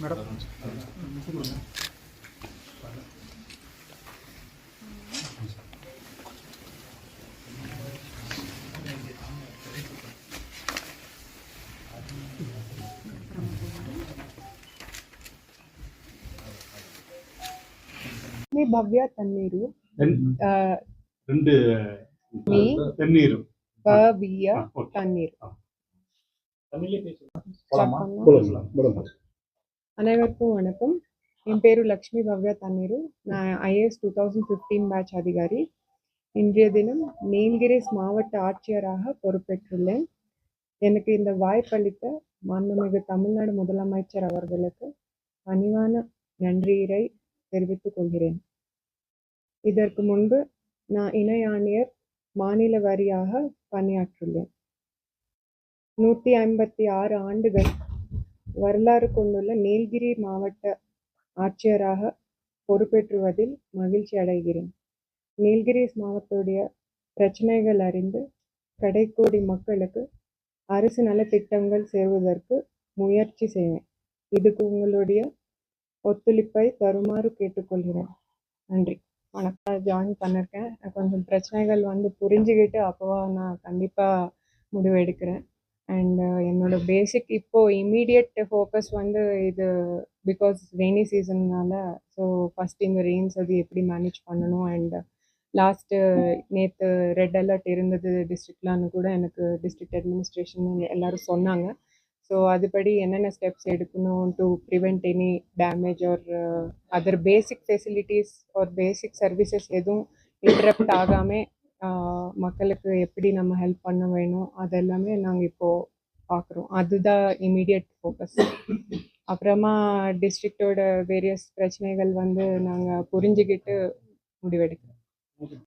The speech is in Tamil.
మేడం మీ భవ్య తన్నీరు தென்- ఆ, ரெண்டு మీ தென்னீர் భవ్య ஆ, ஓகே. தண்ணீர் போலாமா? చెప్పండి. போலாம். அனைவருக்கும் வணக்கம் என் பேரு லக்ஷ்மி பவ்யா தண்ணீரு நான் IAS two thousand fifteen batch அதிகாரி இன்றைய தினம் நீலகிரிஸ் மாவட்ட ஆட்சியராக பொறுப்பேற்றுள்ளேன் எனக்கு இந்த வாய்ப்பளித்த மாண்புமிகு தமிழ்நாடு முதலமைச்சர் அவர்களுக்கு பணிவான நன்றியை தெரிவித்துக் கொள்கிறேன் இதற்கு முன்பு நான் இணை ஆணையர் மாநில வாரியாக பணியாற்றுள்ளேன். நூற்றி ஐம்பத்தி ஆறு ஆண்டுகள் வரலாறு கொண்டுள்ள நீலகிரி மாவட்ட ஆட்சியராக பொறுப்பேற்றுவதில் மகிழ்ச்சி அடைகிறேன். நீலகிரிஸ் மாவட்டத்துடைய பிரச்சனைகள் அறிந்து கடைக்கோடி மக்களுக்கு அரசு நலத்திட்டங்கள் சேருவதற்கு முயற்சி செய்வேன். இதுக்கு உங்களுடைய ஒத்துழைப்பை தருமாறு கேட்டுக்கொள்கிறேன். நன்றி. வணக்கம் ஜாயின் பண்ணியிருக்கேன் கொஞ்சம் பிரச்சனைகள் வந்து புரிஞ்சுக்கிட்டு அப்போவா நான் கண்டிப்பாக முடிவு எடுக்கிறேன். அண்ட் uh, என்னோட பேசிக் இப்போது இமீடியட் ஃபோக்கஸ் வந்து இது பிகாஸ் ரெய்னி சீசன்னால ஸோ ஃபஸ்ட் இந்த ரெயின்ஸ் அது எப்படி மேனேஜ் பண்ணணும்? அண்ட் லாஸ்ட்டு நேற்று ரெட் அலர்ட் இருந்தது டிஸ்ட்ரிக்ட்லான்னு கூட எனக்கு டிஸ்ட்ரிக்ட் அட்மினிஸ்ட்ரேஷன் எல்லாரும் சொன்னாங்க. ஸோ அதுபடி என்னென்ன ஸ்டெப்ஸ் எடுக்கணும் to prevent any damage or other basic facilities or basic services எதுவும் இன்டரப்ட் ஆகாமல் uh, மக்களுக்கு எப்படி நம்ம ஹெல்ப் பண்ண வேணும் அதெல்லாமே நாங்கள் இப்போது பார்க்குறோம் அதுதான் இமீடியட் ஃபோக்கஸ் அப்புறமா டிஸ்ட்ரிக்டோட வேரியஸ் பிரச்சனைகள் வந்து நாங்கள் புரிஞ்சுக்கிட்டு முடிவெடுக்கிறோம்.